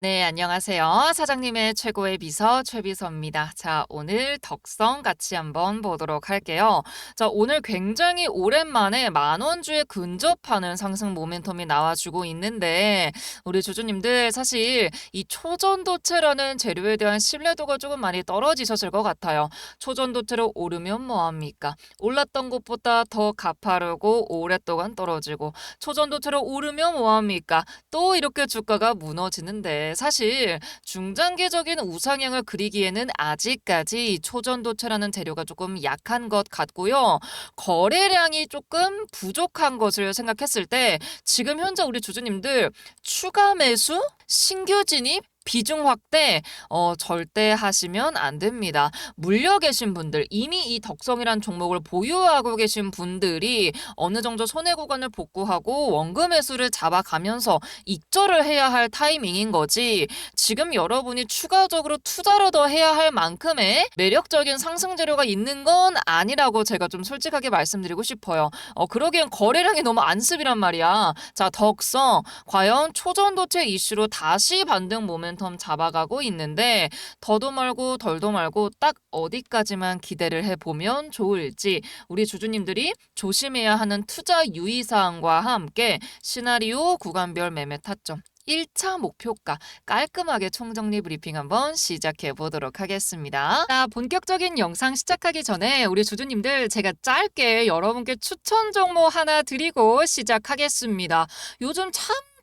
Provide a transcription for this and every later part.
네, 안녕하세요. 사장님의 최고의 비서 최비서입니다. 자, 오늘 덕성 같이 한번 보도록 할게요. 자, 오늘 굉장히 오랜만에 만원주에 근접하는 상승 모멘텀이 나와주고 있는데 우리 주주님들 사실 이 초전도체라는 재료에 대한 신뢰도가 조금 많이 떨어지셨을 것 같아요. 초전도체로 오르면 뭐합니까? 올랐던 것보다 더 가파르고 오랫동안 떨어지고 초전도체로 오르면 뭐합니까? 또 이렇게 주가가 무너지는데 사실 중장기적인 우상향을 그리기에는 아직까지 이 초전도체라는 재료가 조금 약한 것 같고요. 거래량이 조금 부족한 것을 생각했을 때 지금 현재 우리 주주님들 추가 매수, 신규 진입, 비중 확대 어, 절대 하시면 안 됩니다. 물려 계신 분들 이미 이 덕성이란 종목을 보유하고 계신 분들이 어느 정도 손해 구간을 복구하고 원금 매수를 잡아가면서 익절을 해야 할 타이밍인 거지. 지금 여러분이 추가적으로 투자를 더 해야 할 만큼의 매력적인 상승 재료가 있는 건 아니라고 제가 좀 솔직하게 말씀드리고 싶어요. 어, 그러기엔 거래량이 너무 안습이란 말이야. 자, 덕성 과연 초전도체 이슈로 다시 반등 모멘 텀 잡아가고 있는데 더도 말고 덜도 말고 딱 어디까지만 기대를 해보면 좋을지 우리 주주님들이 조심해야 하는 투자 유의사항과 함께 시나리오 구간별 매매 타점 1차 목표가 깔끔하게 총정리 브리핑 한번 시작해 보도록 하겠습니다. 자, 본격적인 영상 시작하기 전에 우리 주주님들 제가 짧게 여러분께 추천 종목 하나 드리고 시작하겠습니다. 요즘 참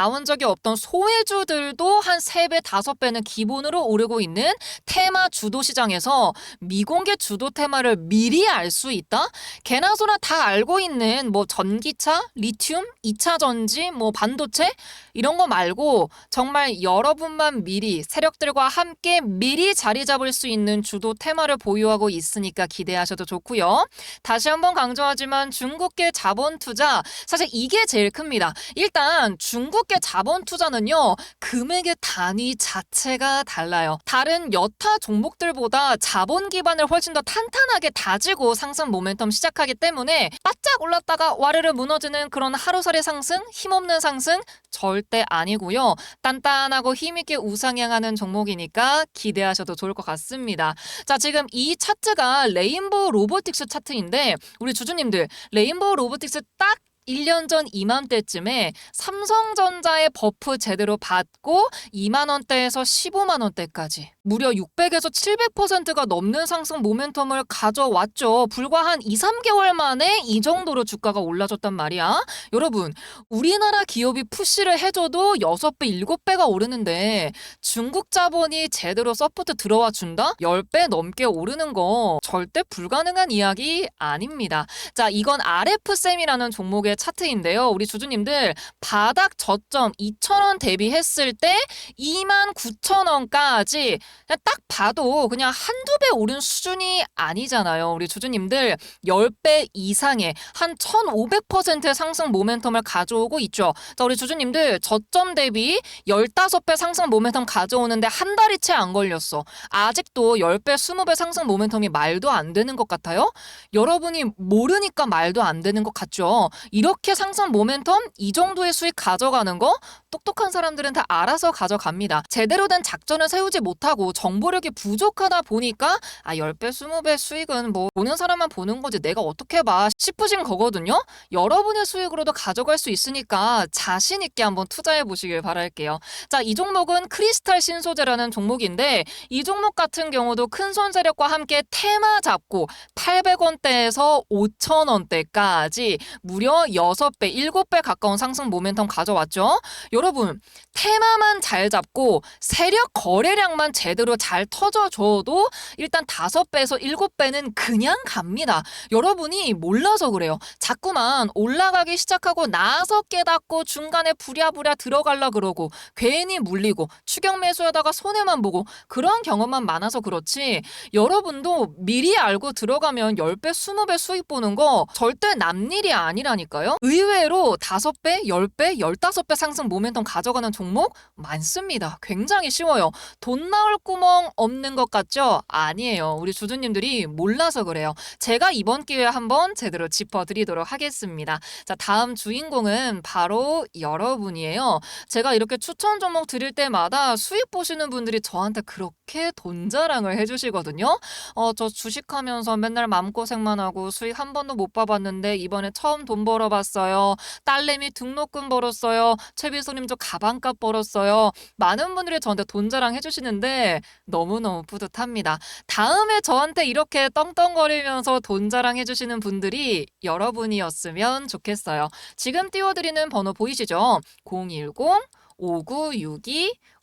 나온 적이 없던 소외주들도 한 3배, 5배는 기본으로 오르고 있는 테마 주도 시장에서 미공개 주도 테마를 미리 알 수 있다? 개나 소나 다 알고 있는 뭐 전기차, 리튬, 2차 전지, 뭐 반도체 이런 거 말고 정말 여러분만 미리 세력들과 함께 미리 자리 잡을 수 있는 주도 테마를 보유하고 있으니까 기대하셔도 좋고요. 다시 한번 강조하지만 중국계 자본 투자 사실 이게 제일 큽니다. 일단 중국계 자본 투자는요. 금액의 단위 자체가 달라요. 다른 여타 종목들보다 자본 기반을 훨씬 더 탄탄하게 다지고 상승 모멘텀 시작하기 때문에 바짝 올랐다가 와르르 무너지는 그런 하루살이 상승, 힘없는 상승 절대 아니고요. 단단하고 힘있게 우상향하는 종목이니까 기대하셔도 좋을 것 같습니다. 자, 지금 이 차트가 레인보우 로보틱스 차트인데 우리 주주님들 레인보우 로보틱스 딱 1년 전 이맘때쯤에 삼성전자의 버프 제대로 받고 2만 원대에서 15만 원대까지 무려 600에서 700%가 넘는 상승 모멘텀을 가져왔죠. 불과 한 2, 3개월 만에 이 정도로 주가가 올라졌단 말이야. 여러분, 우리나라 기업이 푸시를 해줘도 6배, 7배가 오르는데 중국 자본이 제대로 서포트 들어와 준다? 10배 넘게 오르는 거 절대 불가능한 이야기 아닙니다. 자, 이건 RF쌤이라는 종목의 차트인데요. 우리 주주님들 바닥 저점 2,000원 대비했을 때 29,000원까지 딱 봐도 그냥 한두 배 오른 수준이 아니잖아요. 우리 주주님들 10배 이상의 한 1,500%의 상승 모멘텀을 가져오고 있죠. 자, 우리 주주님들 저점 대비 15배 상승 모멘텀 가져오는데 한 달이 채 안 걸렸어. 아직도 10배, 20배 상승 모멘텀이 말도 안 되는 것 같아요? 여러분이 모르니까 말도 안 되는 것 같죠? 이렇게 상승 모멘텀 이 정도의 수익 가져가는 거 똑똑한 사람들은 다 알아서 가져갑니다. 제대로 된 작전을 세우지 못하고 정보력이 부족하다 보니까 아 10배, 20배 수익은 뭐 보는 사람만 보는 거지 내가 어떻게 봐 싶으신 거거든요. 여러분의 수익으로도 가져갈 수 있으니까 자신 있게 한번 투자해 보시길 바랄게요. 자, 이 종목은 크리스탈 신소재라는 종목인데 이 종목 같은 경우도 큰 손 세력과 함께 테마 잡고 800원대에서 5,000원대까지 무려 6배, 7배 가까운 상승 모멘텀 가져왔죠. 여러분, 테마만 잘 잡고 세력 거래량만 제 대로 잘 터져줘도 일단 5배에서 7배는 그냥 갑니다. 여러분이 몰라서 그래요. 자꾸만 올라가기 시작하고 나서 깨닫고 중간에 부랴부랴 들어갈라 그러고 괜히 물리고 추격 매수하다가 손해만 보고 그런 경험만 많아서 그렇지 여러분도 미리 알고 들어가면 10배, 20배 수익 보는 거 절대 남일이 아니라니까요. 의외로 5배, 10배, 15배 상승 모멘텀 가져가는 종목 많습니다. 굉장히 쉬워요. 돈 나올 구멍 없는 것 같죠? 아니에요. 우리 주주님들이 몰라서 그래요. 제가 이번 기회에 한번 제대로 짚어드리도록 하겠습니다. 자, 다음 주인공은 바로 여러분이에요. 제가 이렇게 추천 종목 드릴 때마다 수익 보시는 분들이 저한테 그렇게 돈 자랑을 해주시거든요. 어, 저 주식하면서 맨날 마음고생만 하고 수익 한 번도 못 봐봤는데 이번에 처음 돈 벌어봤어요. 딸내미 등록금 벌었어요. 최비소님 저 가방값 벌었어요. 많은 분들이 저한테 돈 자랑 해주시는데 너무너무 뿌듯합니다. 다음에 저한테 이렇게 떵떵거리면서 돈 자랑 해주시는 분들이 여러분이었으면 좋겠어요. 지금 띄워드리는 번호 보이시죠? 010 5962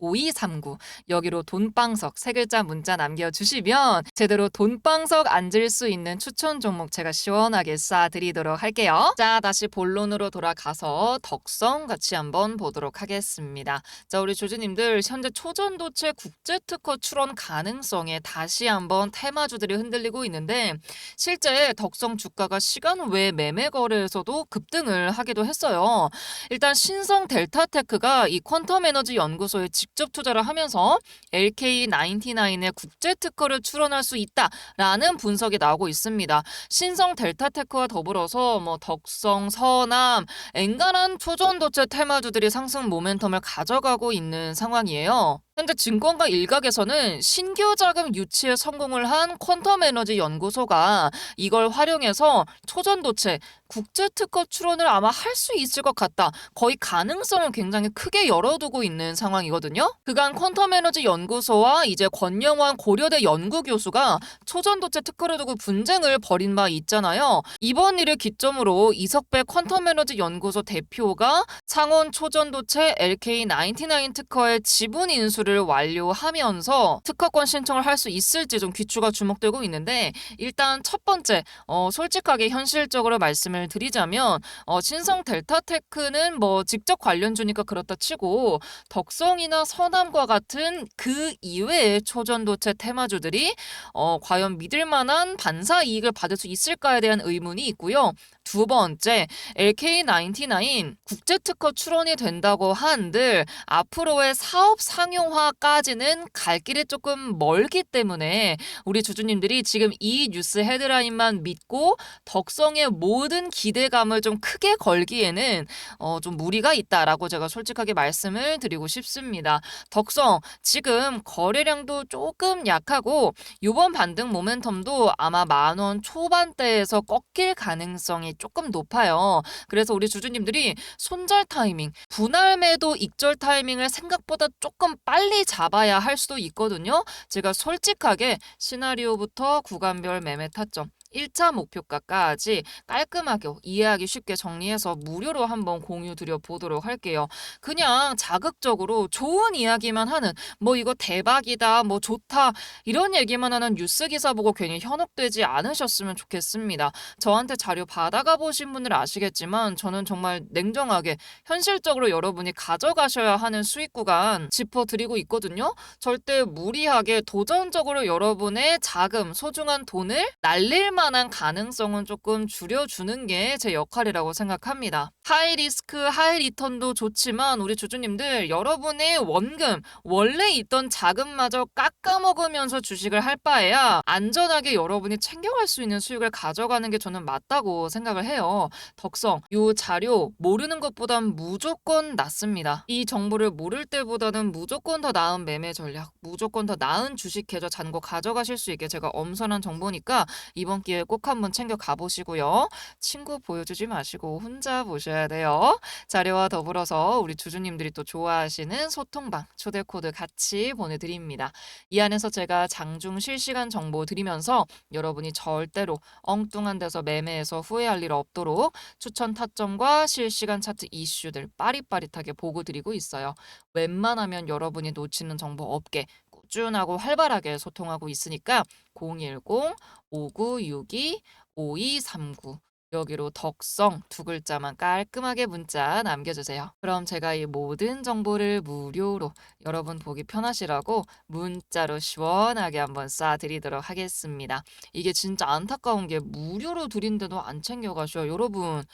5239 여기로 돈방석 세 글자 문자 남겨주시면 제대로 돈방석 앉을 수 있는 추천 종목 제가 시원하게 쏴드리도록 할게요. 자 다시 본론으로 돌아가서 덕성 같이 한번 보도록 하겠습니다. 자 우리 주주님들 현재 초전도체 국제특허 출원 가능성에 다시 한번 테마주들이 흔들리고 있는데 실제 덕성 주가가 시간 외 매매 거래에서도 급등을 하기도 했어요. 일단 신성 델타테크가 이 퀀텀 에너지 연구소에 직접 투자를 하면서 LK99의 국제 특허를 출원할 수 있다라는 분석이 나오고 있습니다. 신성 델타테크와 더불어서 뭐 덕성, 서남, 엔간한 초전도체 테마주들이 상승 모멘텀을 가져가고 있는 상황이에요. 현재 증권가 일각에서는 신규 자금 유치에 성공을 한 퀀텀 에너지 연구소가 이걸 활용해서 초전도체 국제 특허 출원을 아마 할 수 있을 것 같다. 거의 가능성을 굉장히 크게 열어두고 있는 상황이거든요. 그간 퀀텀 에너지 연구소와 이제 권영환 고려대 연구 교수가 초전도체 특허를 두고 분쟁을 벌인 바 있잖아요. 이번 일을 기점으로 이석배 퀀텀 에너지 연구소 대표가 창원 초전도체 LK99 특허의 지분 인수 를 매수를 완료하면서 특허권 신청을 할 수 있을지 좀 귀추가 주목되고 있는데 일단 첫 번째 어, 솔직하게 현실적으로 말씀을 드리자면 어, 신성 델타테크는 뭐 직접 관련주니까 그렇다 치고 덕성이나 서남과 같은 그 이외의 초전도체 테마주들이 어, 과연 믿을 만한 반사 이익을 받을 수 있을까에 대한 의문이 있고요. 두 번째, LK99 국제 특허 출원이 된다고 한들 앞으로의 사업 상용 화까지는 갈 길이 조금 멀기 때문에 우리 주주님들이 지금 이 뉴스 헤드라인만 믿고 덕성의 모든 기대감을 좀 크게 걸기에는 어, 좀 무리가 있다라고 제가 솔직하게 말씀을 드리고 싶습니다. 덕성 지금 거래량도 조금 약하고 이번 반등 모멘텀도 아마 만 원 초반대에서 꺾일 가능성이 조금 높아요. 그래서 우리 주주님들이 손절 타이밍, 분할 매도 익절 타이밍을 생각보다 조금 빨리 잡아야 할 수도 있거든요. 제가 솔직하게 시나리오부터 구간별 매매 타점 1차 목표가까지 깔끔하게 이해하기 쉽게 정리해서 무료로 한번 공유 드려 보도록 할게요. 그냥 자극적으로 좋은 이야기만 하는 뭐 이거 대박이다, 뭐 좋다 이런 얘기만 하는 뉴스 기사 보고 괜히 현혹되지 않으셨으면 좋겠습니다. 저한테 자료 받아가 보신 분들 아시겠지만 저는 정말 냉정하게 현실적으로 여러분이 가져가셔야 하는 수익 구간 짚어드리고 있거든요. 절대 무리하게 도전적으로 여러분의 자금, 소중한 돈을 날릴 만한 가능성은 조금 줄여주는 게 제 역할이라고 생각합니다. 하이 리스크, 하이 리턴도 좋지만 우리 주주님들 여러분의 원금, 원래 있던 자금마저 깎아먹으면서 주식을 할 바에야 안전하게 여러분이 챙겨갈 수 있는 수익을 가져가는 게 저는 맞다고 생각을 해요. 덕성, 요 자료 모르는 것보단 무조건 낫습니다. 이 정보를 모를 때보다는 무조건 더 나은 매매 전략, 무조건 더 나은 주식 계좌 잔고 가져가실 수 있게 제가 엄선한 정보니까 이번 기회에 꼭 한번 챙겨 가보시고요. 친구 보여주지 마시고 혼자 보셔야 돼요. 자료와 더불어서 우리 주주님들이 또 좋아하시는 소통방 초대 코드 같이 보내드립니다. 이 안에서 제가 장중 실시간 정보 드리면서 여러분이 절대로 엉뚱한 데서 매매해서 후회할 일 없도록 추천 타점과 실시간 차트 이슈들 빠릿빠릿하게 보고 드리고 있어요. 웬만하면 여러분이 놓치는 정보 없게 꾸준하고 활발하게 소통하고 있으니까 010-5962-5239 여기로 덕성 두 글자만 깔끔하게 문자 남겨주세요. 그럼 제가 이 모든 정보를 무료로 여러분 보기 편하시라고 문자로 시원하게 한번 쏴드리도록 하겠습니다. 이게 진짜 안타까운 게 무료로 드린데도 안 챙겨가셔. 여러분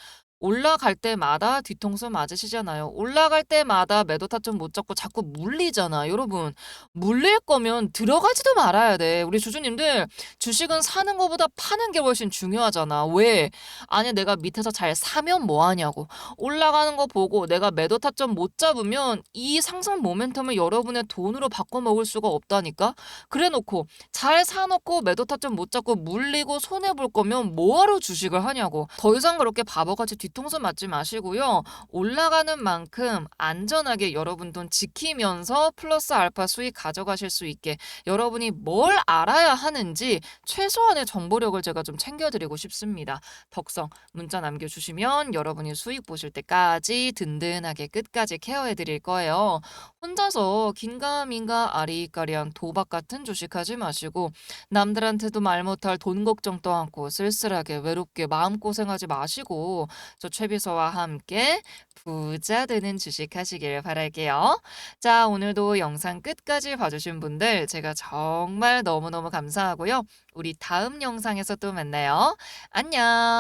올라갈 때마다 뒤통수 맞으시잖아요. 올라갈 때마다 매도 타점 못 잡고 자꾸 물리잖아. 여러분, 물릴 거면 들어가지도 말아야 돼. 우리 주주님들, 주식은 사는 것보다 파는 게 훨씬 중요하잖아. 왜? 아니, 내가 밑에서 잘 사면 뭐 하냐고. 올라가는 거 보고 내가 매도 타점 못 잡으면 이 상승 모멘텀을 여러분의 돈으로 바꿔 먹을 수가 없다니까? 그래 놓고, 잘 사놓고 매도 타점 못 잡고 물리고 손해볼 거면 뭐하러 주식을 하냐고. 더 이상 그렇게 바보같이 뒤통수 맞지 마시고요. 올라가는 만큼 안전하게 여러분 돈 지키면서 플러스 알파 수익 가져가실 수 있게 여러분이 뭘 알아야 하는지 최소한의 정보력을 제가 좀 챙겨드리고 싶습니다. 덕성 문자 남겨주시면 여러분이 수익 보실 때까지 든든하게 끝까지 케어해드릴 거예요. 혼자서 긴가민가 아리까리한 도박 같은 주식하지 마시고 남들한테도 말 못할 돈 걱정 떠안고 쓸쓸하게 외롭게 마음고생하지 마시고 저 최비서와 함께 부자 되는 주식 하시길 바랄게요. 자, 오늘도 영상 끝까지 봐주신 분들 제가 정말 너무너무 감사하고요. 우리 다음 영상에서 또 만나요. 안녕!